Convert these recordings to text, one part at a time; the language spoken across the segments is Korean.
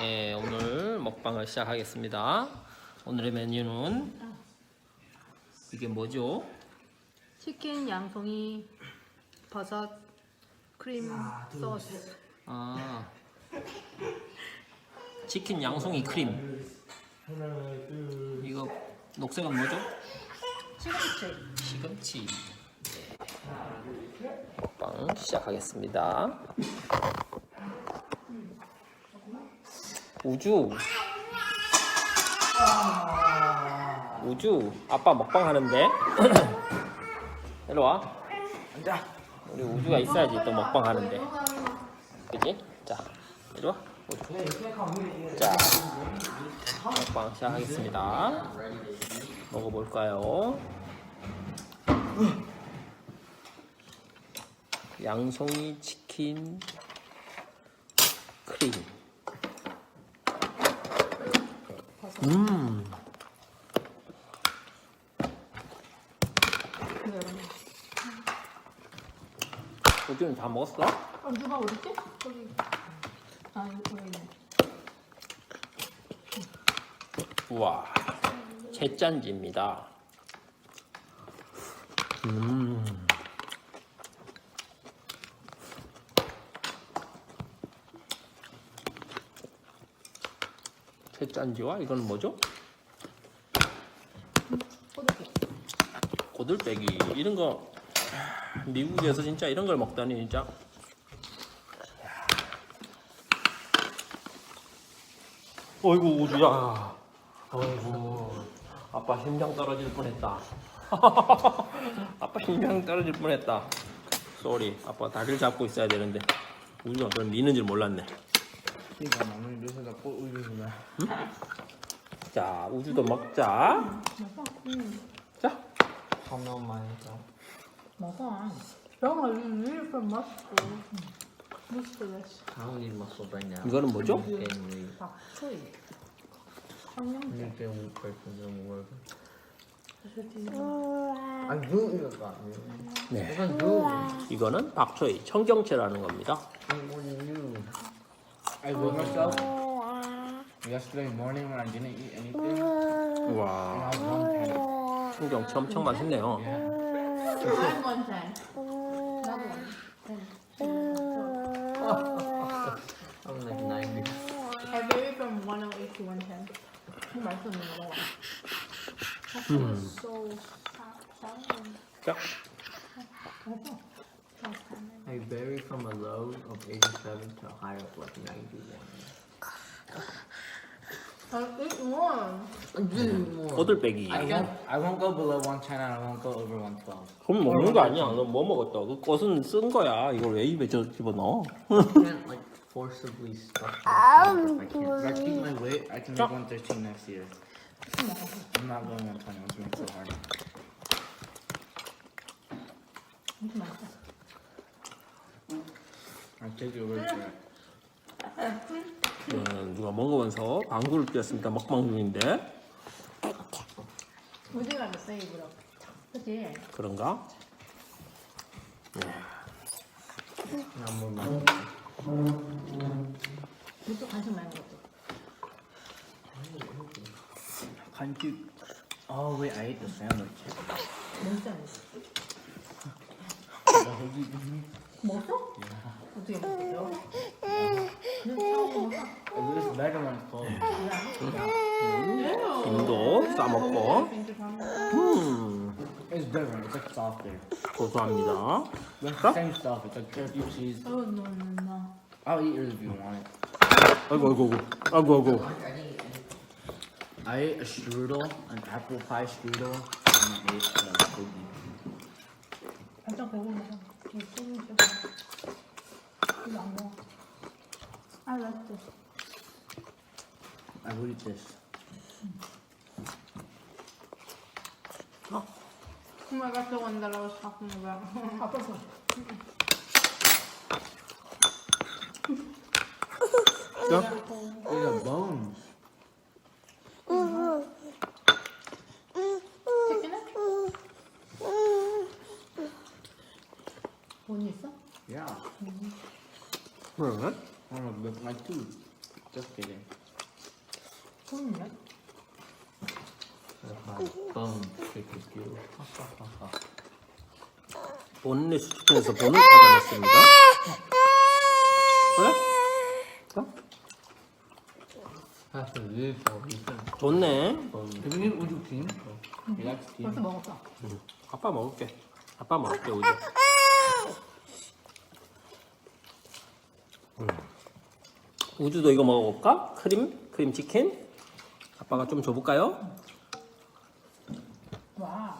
예, 오늘 먹방을 시작하겠습니다. 오늘의 메뉴는 이게 뭐죠? 치킨, 양송이, 버섯, 크림 소스. 아, 치킨 양송이 크림. 이거 녹색은 뭐죠? 시금치. 시금치. 네. 먹방 시작하겠습니다. 우주. 우주. 아빠 먹방 하는데. 일로 와. 앉아. 우리 우주가 있어야지 또 먹방 하는데. 그지? 자, 이리 와. 우주. 자, 먹방 시작하겠습니다. 먹어볼까요? 양송이 치킨 크림. 음, 우주는 다 먹었어? 아, 누가 어딨지? 거기. 아, 여기 있네. 우와, 채짠지입니다. 음. 채짠지와 이건 뭐죠? 고들빼기 이런 거 미국에서 진짜 이런 걸 먹다니 진짜. 어이구 우주야. 어이구 아빠 심장 떨어질 뻔했다. 아빠 심장 떨어질 뻔했다. 쏘리 아빠 다리를 잡고 있어야 되는데 우주가 그걸 미는 줄 몰랐네. 그러니까 나는 요새가 꼭 울리구나. 자 우주도 먹자. 자 너무 많이다. 먹어. 영어 muscle right now. 이거는 뭐죠? 박초이. 네. 이거는 박초이 청경채라는 겁니다. I with myself. Yesterday morning when I didn't eat anything, and 와 I was one pan. 청경채 엄청 맛있네요. Yeah. I'm one ten. 나도 I'm like 90. I vary from 108 to 110. 좀 맛있었는 거 먹어. 음. So sour. 자 I vary from a low of 87 to a high of like 91. I eat more. 고들빼기. I won't. I won't go below 110 and I won't go over 112. 그럼 먹는 거 아니야. 너 뭐 먹었다. 그 꽃은 쓴 거야. 이걸 왜 입에 저 집어넣어? I can't like forcibly stuff myself if I can't. If I keep my weight, I can make 113 next year. I'm not going 120. I'm doing so hard. For it. 네, 누가 먹으면서 방구를 뀌었습니다. 먹방 중인데. 우지가 됐어 입으로. 그치? 그런가? More money. 이것도 간식 많이 먹었어. Can't you? Oh wait, I ate the sandwich. 진짜 맛있어. 먹었어? 어떻게 먹었어? 그냥 처음 먹어. It was better when it's cold. 김도 싸먹고. 음, It's different. It's like softer. 고소합니다. But it's the same stuff. It's like turkey cheese. 어, no, no, no. I'll eat yours if you want it. 아이고 아이고 아이고 아이고. I ate a strudel, an apple pie strudel, and I ate a cookie. 살짝 배고 프다. 이거 안 먹어. Like this. I eat this. Oh my god, the one that I was talking about. 아팠어. 자, These are bones. 치킨은? 돈 있어? Yeah. 그러네. To look like two. Just kidding. 손이네. Bone trick you. 본넷 치킨에서 본을 받아냈습니다. 그래? 자, Has to live for reason. 좋네. He likes king. 벌써 먹었어. 응. 아빠 먹을게. 아빠 먹을게 우주. 우주도 이거 먹어볼까? 크림 크림 치킨. 아빠가 좀 줘볼까요? 와.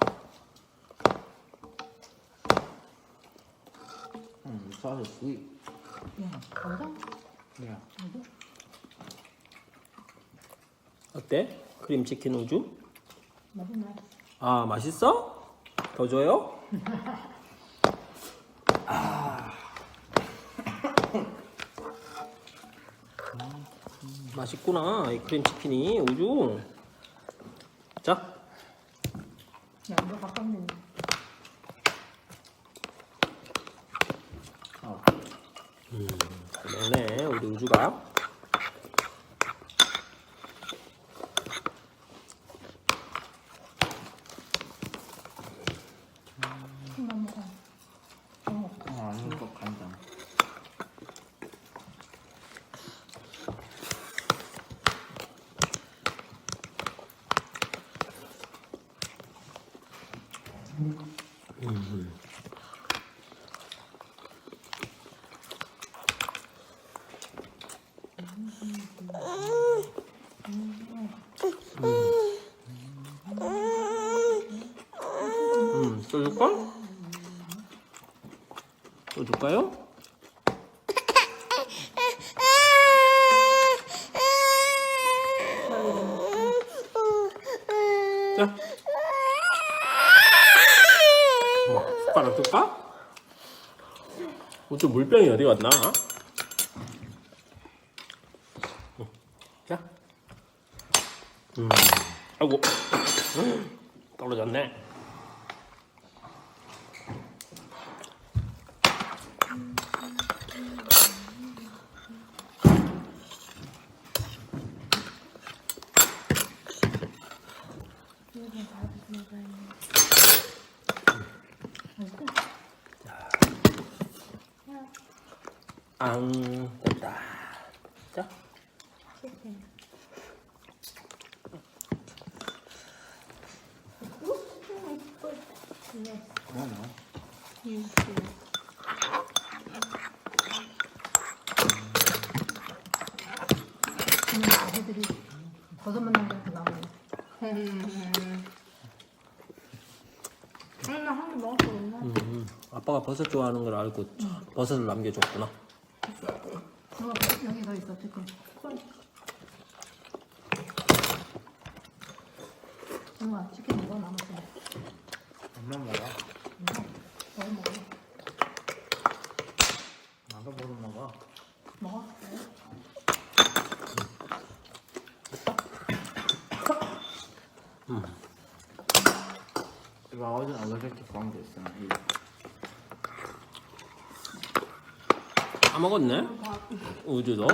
Mm, the sauce is sweet. 야, 거기서 Yeah. 어때? 크림 치킨 우주? 맛있네. 아 맛있어? 더 줘요? 아. 맛있구나 이 크림 치킨이 우주. 자, 있는. Oh. 잘 먹네 우리 우주가. 한번 먹어. 어, Oh, I need to calm down. 음, 또 줄까? 또 줄까요? 자. 뭐, 줄까? 우주 물병이 어디 갔나? 어, 자. 음, 아이고. 떨어졌네. 앙 됐다. 자, 버섯 만난 나오네. 아니, 나한 개 엄마. 음, 아빠가 버섯 좋아하는 걸 알고 버섯을 남겨줬구나. 어, 여기 더 있어, 지금. 엄마, 치킨 먹어, 남았어. Not 먹어. 더 먹어. 나도 모르 먹어. 먹어. To fungus, then I'd eat it. 다 먹었네. 우주도.